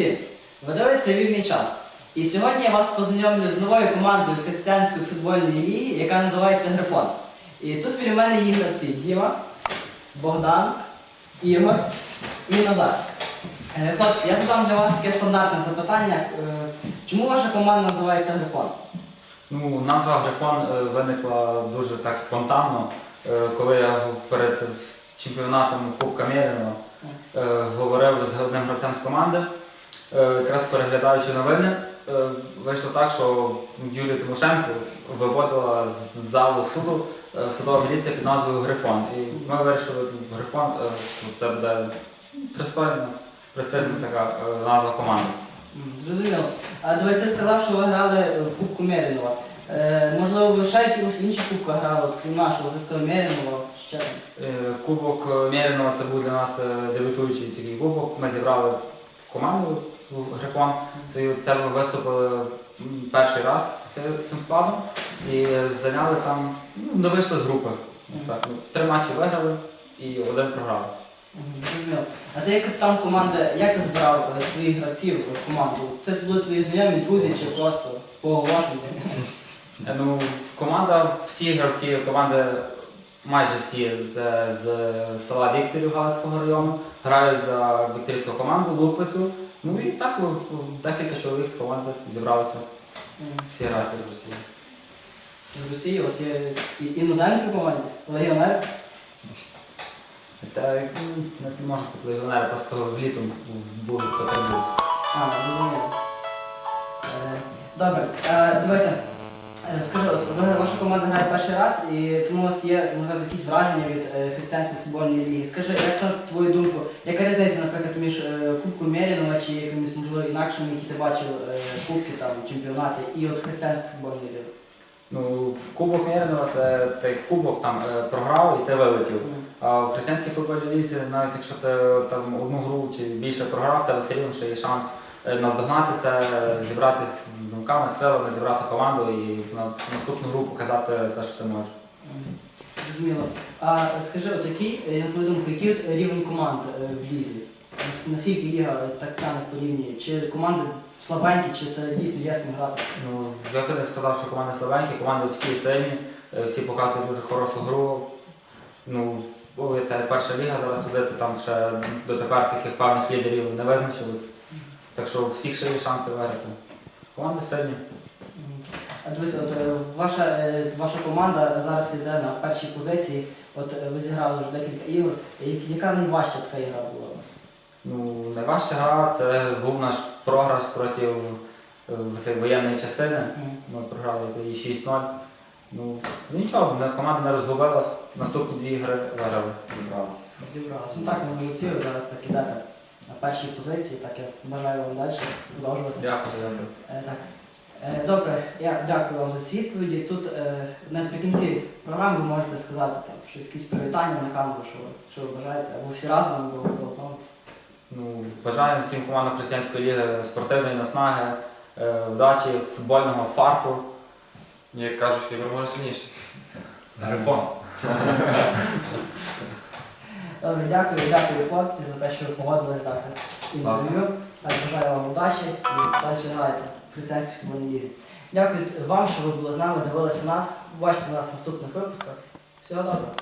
всі, ви дивитеся вільний час. І сьогодні я вас познайомлю з новою командою християнської футбольної ліги, яка називається Грифон. І тут біля мене є гравці Діма, Богдан, Ігор і Назар. Е, Хлопці, я задам для вас таке стандартне запитання. Е, Чому ваша команда називається Грифон? Ну, назва Грифон е, виникла дуже так спонтанно, е, коли я перед чемпіонатом Кубка Мєріного е, говорив з одним гравцем з команди, Е, якраз переглядаючи новини, е, вийшло так, що Юлія Тимошенко виводила з залу суду е, судова міліція під назвою Грифон. І ми вирішили Грифон, е, що це буде пристойна, престижна така е, назва команди. Зрозуміло. А дивись, ти сказав, що ви грали в Кубку Мерінова. Е, можливо, ви ще якісь інші кубки грали, крім нашого, ти сказав Мерінова, ще. Е, Кубок Мєріного це був для нас е, дебютуючий такий кубок. Ми зібрали команду свою Грифон. Свою це виступили перший раз цим складом і зайняли там, ну, не вийшли з групи. Так, ну, три матчі виграли і один програли. Зрозуміло. А ти як капітан команди, як ти збирав е, своїх гравців в команду? Це були твої знайомі, друзі чи просто по оголошенню? Е, Ну, команда, всі гравці команди, майже всі з, з села Вікторів Галицького району, грають за вікторівську команду Луковицю. Ну і так декілька чоловік з команди зібралися. Всі грати з Росії. З Росії у вас є і- іноземці в команді? Легіонери? Та ну, не можна сказати легіонери, просто влітом були в А, зрозуміло. Е, Добре, е, дивися. Е, Скажи, от ви, ваша команда грає перший раз, і тому у вас є можливо, якісь враження від е, християнської футбольної ліги. Скажи, як на твою думку, яка різниця, наприклад, між е, Кубком Мерінова чи якимись можливо які ти бачив е, кубки, там, чемпіонати, і от християнської футбольної ліги? Ну, в Кубок Мєринова це ти кубок там е, програв і ти вилетів. А в християнській футбольній лізі, навіть якщо ти там одну гру чи більше програв, тебе все рівно ще є шанс е, наздогнати це, зібратися з думками, з силами, зібрати команду і на наступну гру показати все, що ти можеш. Мгм. Зрозуміло. А скажи, от який, е, на твою думку, який рівень команд е, в лізі? Наскільки ліга е, так тягне по рівні? Чи команди слабенькі, чи це дійсно ким грати? Ну, я би не сказав, що команди слабенькі, команди всі сильні, е, всі показують дуже хорошу гру. Ну, та перша ліга зараз судити, там ще дотепер таких певних лідерів не визначилось. Так що у всіх ще є шанси виграти. Команди сильні. А дивись, от е, ваша, е, ваша команда зараз йде на першій позиції. От е, ви зіграли вже декілька ігор. Я- Яка найважча така ігра була у вас? Ну, найважча гра це був наш програш проти е, цієї воєнної частини. Ми програли тоді 6-0. Ну, нічого, не- команда не розгубилась. Наступні дві ігри виграли. Зібралися. Розібралися. Ну так, ви молодці, ви зараз так ідете на першій позиції, так я бажаю вам далі продовжувати. Дякую, дякую. Е, Так. Е, Добре, я дякую вам за ці відповіді. Тут е, наприкінці програми ви можете сказати там щось якісь привітання на камеру, що, ви- що ви бажаєте, або всі разом, або по одному. Ну, бажаємо всім командам Християнської ліги спортивної наснаги, е, вдачі, футбольного фарту. Як кажуть, хай переможе сильніше. Грифон. Добре, дякую, дякую хлопці за те, що ви погодились дати інтерв'ю. Так, бажаю вам удачі і далі грайте в християнській футбольній лізі. Дякую вам, що ви були з нами, дивилися нас. Бачите нас в наступних випусках. Всього доброго.